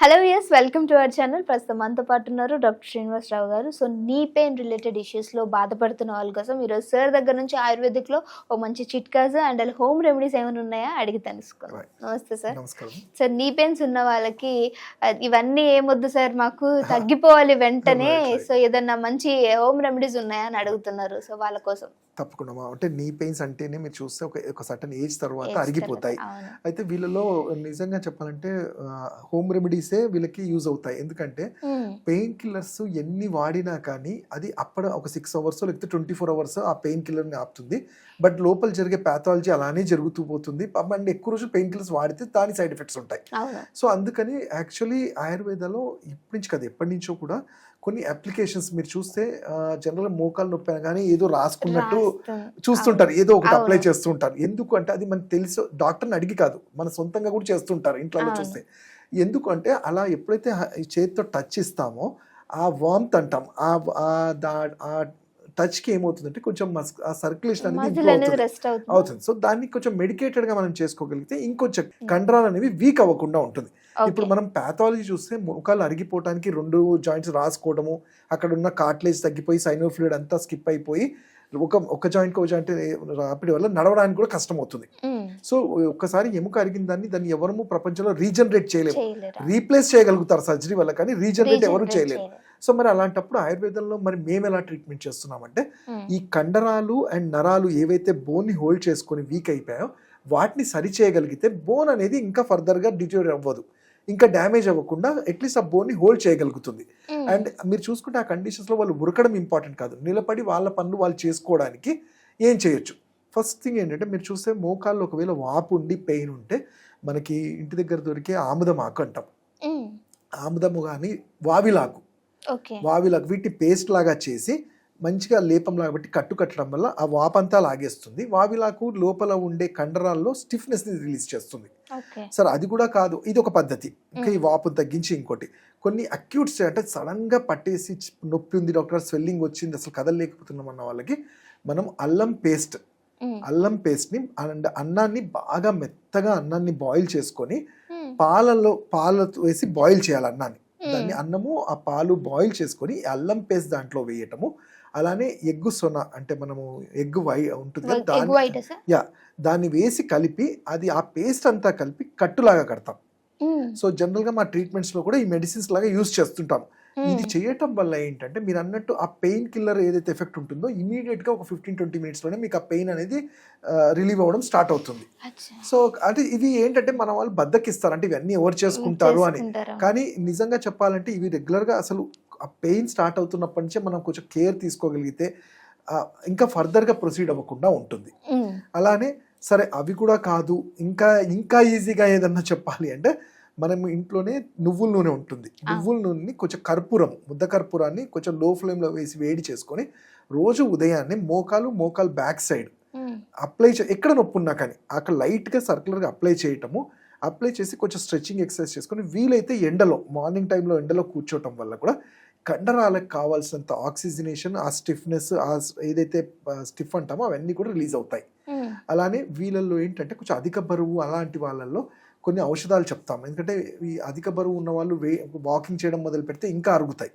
Hello yes welcome to our channel ప్రస్తుతం మనతో పాటు ఉన్నారు డాక్టర్ శ్రీనివాసరావు గారు. సో నీ పెయిన్ రిలేటెడ్ ఇష్యూస్లో బాధపడుతున్న వాళ్ళ కోసం ఈరోజు సార్ దగ్గర నుంచి ఆయుర్వేదిక్లో ఓ మంచి చిట్కాస్ అండ్ అలా హోమ్ రెమెడీస్ ఏమైనా ఉన్నాయా అడిగి Right. నమస్తే సార్ సార్ నీ పెయిన్స్ ఉన్న వాళ్ళకి ఇవన్నీ ఏమొద్దు సార్ మాకు తగ్గిపోవాలి వెంటనే. సో ఏదన్నా మంచి హోమ్ రెమెడీస్ ఉన్నాయా అని అడుగుతున్నారు సో వాళ్ళ కోసం. తప్పకుండా అంటే నీ పెయిన్స్ అంటేనే మీరు చూస్తే ఒక ఒక సటన్ ఏజ్ తర్వాత అరిగిపోతాయి. అయితే వీళ్ళలో నిజంగా చెప్పాలంటే హోమ్ రెమెడీసే వీళ్ళకి యూజ్ అవుతాయి. ఎందుకంటే. పెయిన్ కిల్లర్స్ ఎన్ని వాడినా కానీ అది అప్పుడు ఒక సిక్స్ అవర్స్ లేకపోతే ట్వంటీ ఫోర్ అవర్స్ ఆ పెయిన్ కిల్లర్ని ఆపుతుంది. బట్ లోపల జరిగే ప్యాథాలజీ అలానే జరుగుతూ పోతుంది. అండ్ ఎక్కువ రోజులు పెయిన్ కిల్లర్స్ వాడితే దాని సైడ్ ఎఫెక్ట్స్ ఉంటాయి. సో అందుకని యాక్చువల్లీ ఆయుర్వేదాలో ఇప్పటి నుంచి కదా ఎప్పటి నుంచో కూడా కొన్ని అప్లికేషన్స్ మీరు చూస్తే జనరల్ మోకాలు నొప్పి కానీ ఏదో రాసుకున్నట్టు. చూస్తుంటారు ఏదో ఒకటి. అప్లై చేస్తుంటారు ఎందుకు అంటే అది మనకు తెలుసు డాక్టర్ని అడిగి కాదు మన సొంతంగా కూడా చేస్తుంటారు ఇంట్లో. చూస్తే ఎందుకు అంటే అలా ఎప్పుడైతే చేతితో టచ్ ఇస్తామో ఆ వామ్త్ అంటాం ఆ ఆ దా- ఆ టచ్కి ఏమవుతుందంటే కొంచెం ఆ సర్క్యులేషన్ అనేది అవుతుంది. సో దాన్ని కొంచెం మెడికేటెడ్గా మనం చేసుకోగలిగితే ఇంకొంచెం కండరాలు అనేవి వీక్ అవ్వకుండా ఉంటుంది ఇప్పుడు. మనం పాథాలజీ చూస్తే మోకాలు అరిగిపోవడానికి రెండు జాయింట్స్ రాసుకోవడము అక్కడ ఉన్న కార్ట్లేజ్ తగ్గిపోయి సైనో ఫ్లూయిడ్ అంతా స్కిప్ అయిపోయి ఒక ఒక జాయింట్ ఒక జాయింట్ రాపిడి వల్ల నడవడానికి కూడా కష్టం అవుతుంది. సో ఒక్కసారి ఎముక అరిగిన దాన్ని దాన్ని ఎవరము ప్రపంచంలో రీజనరేట్ చేయలేము చేయలేరా? రీప్లేస్ చేయగలుగుతారు సర్జరీ వల్ల కానీ రీజనరేట్ ఎవరు చేయలేరు. సో మరి అలాంటప్పుడు ఆయుర్వేదంలో మరి మేము ఎలా ట్రీట్మెంట్ చేస్తున్నామంటే. ఈ కండరాలు అండ్ నరాలు ఏవైతే బోన్ని హోల్డ్ చేసుకొని వీక్ అయిపోయాయో వాటిని సరి చేయగలిగితే బోన్ అనేది ఇంకా ఫర్దర్గా డిటోర్ అవ్వదు ఇంకా డ్యామేజ్ అవ్వకుండా అట్లీస్ట్ ఆ బోన్ని హోల్డ్ చేయగలుగుతుంది. అండ్ మీరు చూసుకుంటే ఆ కండిషన్స్లో వాళ్ళు ఉరకడం ఇంపార్టెంట్ కాదు. నిలబడి వాళ్ళ పనులు వాళ్ళు చేసుకోవడానికి ఏం చేయొచ్చు? ఫస్ట్ థింగ్ ఏంటంటే మీరు చూస్తే మోకాల్లో ఒకవేళ వాపు ఉండి పెయిన్ ఉంటే మనకి ఇంటి దగ్గర దొరికే ఆముదం ఆకు అంటాం. ఆముదము కానీ వావిలాకు. వావిలాకు వీటిని పేస్ట్ లాగా చేసి మంచిగా లేపం లాగా పెట్టి కట్టు కట్టడం వల్ల ఆ వాపంతా లాగేస్తుంది. వావిలాకు లోపల ఉండే కండరాల్లో స్టిఫ్నెస్ని రిలీజ్ చేస్తుంది. సరే అది కూడా కాదు. ఇది ఒక పద్ధతి. ఇంకా ఈ వాపును తగ్గించి ఇంకోటి. కొన్ని అక్యూట్స్ అంటే సడన్గా పట్టేసి నొప్పి ఉంది డాక్టర్ స్వెల్లింగ్ వచ్చింది అసలు కదలలేకపోతున్నాం అన్న వాళ్ళకి మనం అల్లం పేస్ట్. అల్లం పేస్ట్ని అండ్ అన్నాన్ని బాగా మెత్తగా అన్నాన్ని బాయిల్ చేసుకొని. పాలలో పాలతో వేసి బాయిల్ చేయాలి అన్నాన్ని. దాన్ని అన్నము ఆ పాలు బాయిల్ చేసుకొని అల్లం పేస్ట్ దాంట్లో వేయటము అలానే ఎగ్గు సొన అంటే మనము ఎగ్గు వై ఉంటుంది ఎగ్ దాన్ని యా దాన్ని వేసి కలిపి అది ఆ పేస్ట్ అంతా కలిపి కట్టులాగా కడతాం మ్మ్. సో జనరల్గా మా ట్రీట్మెంట్స్లో కూడా ఈ మెడిసిన్స్ లాగా యూస్ చేస్తుంటాం ఇది మ్మ్. చేయటం వల్ల ఏంటంటే మీరు అన్నట్టు ఆ పెయిన్ కిల్లర్ ఏదైతే ఎఫెక్ట్ ఉంటుందో ఇమీడియట్గా ఒక ఫిఫ్టీన్ ట్వంటీ మినిట్స్లోనే మీకు ఆ పెయిన్ అనేది రిలీవ్ అవ్వడం స్టార్ట్ అవుతుంది. సో అంటే ఇది ఏంటంటే మన వాళ్ళు బద్దకిస్తారు అంటే ఇవన్నీ ఎవరు చేసుకుంటారు అని? కానీ నిజంగా చెప్పాలంటే ఇవి రెగ్యులర్గా అసలు ఆ పెయిన్ స్టార్ట్ అవుతున్నప్పటి నుంచే మనం కొంచెం కేర్ తీసుకోగలిగితే ఇంకా ఫర్దర్గా ప్రొసీడ్ అవ్వకుండా ఉంటుంది. అలానే సరే అవి కూడా కాదు ఇంకా ఇంకా ఈజీగా ఏదన్నా చెప్పాలి అంటే మనం ఇంట్లోనే నువ్వుల నూనె ఉంటుంది నువ్వుల నూనెని కొంచెం కర్పూరం ముద్ద కర్పూరాన్ని కొంచెం లో ఫ్లేమ్లో వేసి వేడి చేసుకొని రోజు ఉదయాన్నే మోకాలు మోకాలు బ్యాక్ సైడ్. అప్లై చే ఎక్కడ నొప్పి ఉన్నా కానీ అక్కడ లైట్గా సర్కులర్గా అప్లై చేయటము అప్లై చేసి కొంచెం స్ట్రెచ్చింగ్ ఎక్సర్సైజ్ చేసుకొని వీలైతే ఎండలో మార్నింగ్ టైంలో ఎండలో కూర్చోవటం వల్ల కూడా కండరాలకు కావాల్సినంత ఆక్సిజనేషన్ ఆ స్టిఫ్నెస్ ఆ ఏదైతే స్టిఫ్ అంటామో అవన్నీ కూడా రిలీజ్ అవుతాయి. అలానే వీళ్ళల్లో ఏంటంటే కొంచెం అధిక బరువు అలాంటి వాళ్ళల్లో కొన్ని ఔషధాలు చెప్తాం. ఎందుకంటే ఈ అధిక బరువు ఉన్న వాళ్ళు వే వాకింగ్ చేయడం మొదలు పెడితే ఇంకా అరుగుతాయి.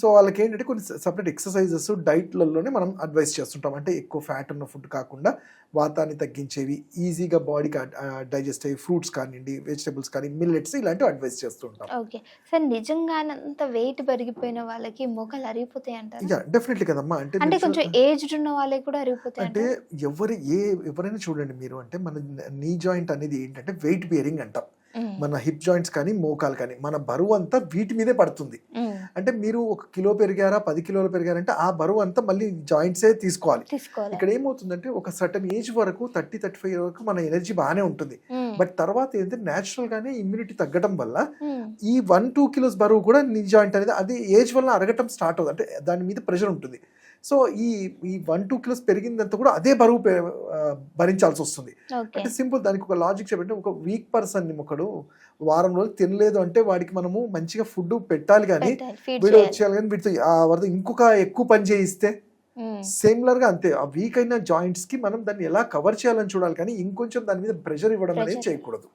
సో వాళ్ళకి ఏంటంటే కొన్ని సపరేట్ ఎక్సర్సైజెస్ డైట్లలోనే మనం అడ్వైస్ చేస్తుంటాం. అంటే ఎక్కువ ఫ్యాట్ ఉన్న ఫుడ్ కాకుండా వాతాన్ని తగ్గించేవి ఈజీగా బాడీకి డైజెస్ట్ అయ్యే ఫ్రూట్స్ కానివ్వండి వెజిటబుల్స్ కానీ మిల్లెట్స్ ఇలాంటివి అడ్వైస్ చేస్తుంటాం. ఓకే. సార్ నిజంగానంత వెయిట్ పెరిగిపోయిన వాళ్ళకి మొక్కలు అరిగిపోతాయి అంటారు? యా డెఫినెట్లీ కదమ్మా. అంటే అంటే కొంచెం ఏజ్డ్ ఉన్న వాళ్ళకి కూడా అరిగిపోతాయి అంటే ఎవరి ఏ ఎవరైనా చూడండి మీరు అంటే మన నీ జాయింట్ అనేది ఏంటంటే వెయిట్ బియరింగ్ అంటాం. మన హిప్ జాయింట్స్ కానీ మోకాలు కానీ మన బరువు అంతా వీటి మీదే పడుతుంది. అంటే మీరు ఒక కిలో పెరిగారా పది కిలోలు పెరిగారంటే ఆ బరువు అంతా మళ్ళీ జాయింట్సే తీసుకోవాలి తీసుకోవాలి ఇక్కడ ఏమవుతుందంటే ఒక సర్టన్ ఏజ్ వరకు థర్టీ థర్టీ ఫైవ్ వరకు మన ఎనర్జీ బాగానే ఉంటుంది. బట్ తర్వాత ఏంటంటే న్యాచురల్ గానే ఇమ్యూనిటీ తగ్గడం వల్ల. ఈ వన్ టూ కిలోస్ బరువు కూడా నీ జాయింట్ అనేది అది ఏజ్ వల్ల అరగటం స్టార్ట్ అవుతుంది అంటే దాని మీద ప్రెషర్ ఉంటుంది సో ఈ ఈ వన్ టూ కిలోస్ పెరిగిందంతా కూడా అదే బరువు భరించాల్సి వస్తుంది అంటే సింపుల్ దానికి ఒక లాజిక్ చెప్పంటే ఒక వీక్ పర్సన్ ఒకడు వారం రోజులు తినలేదు అంటే వాడికి మనము మంచిగా ఫుడ్ పెట్టాలి కానీ వీడు చేయాలి. వచ్చేయాలి కానీ వీటితో ఆ వరద ఇంకొక ఎక్కువ పని చేయిస్తే. సిమిలర్గా అంతే ఆ వీక్ అయిన జాయింట్స్కి మనం దాన్ని ఎలా కవర్ చేయాలని చూడాలి కానీ ఇంకొంచెం దాని మీద ప్రెషర్ ఇవ్వడం అనేది. చేయకూడదు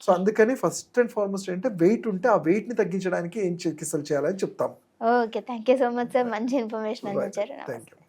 సో అందుకని ఫస్ట్ అండ్ ఫార్మోస్ట్ ఏంటంటే వెయిట్ ఉంటే ఆ వెయిట్ని తగ్గించడానికి ఏం చికిత్సలు చేయాలని చెప్తాం okay thank you so much sir మంచి ఇన్ఫర్మేషన్ అందించారు థ్యాంక్ యూ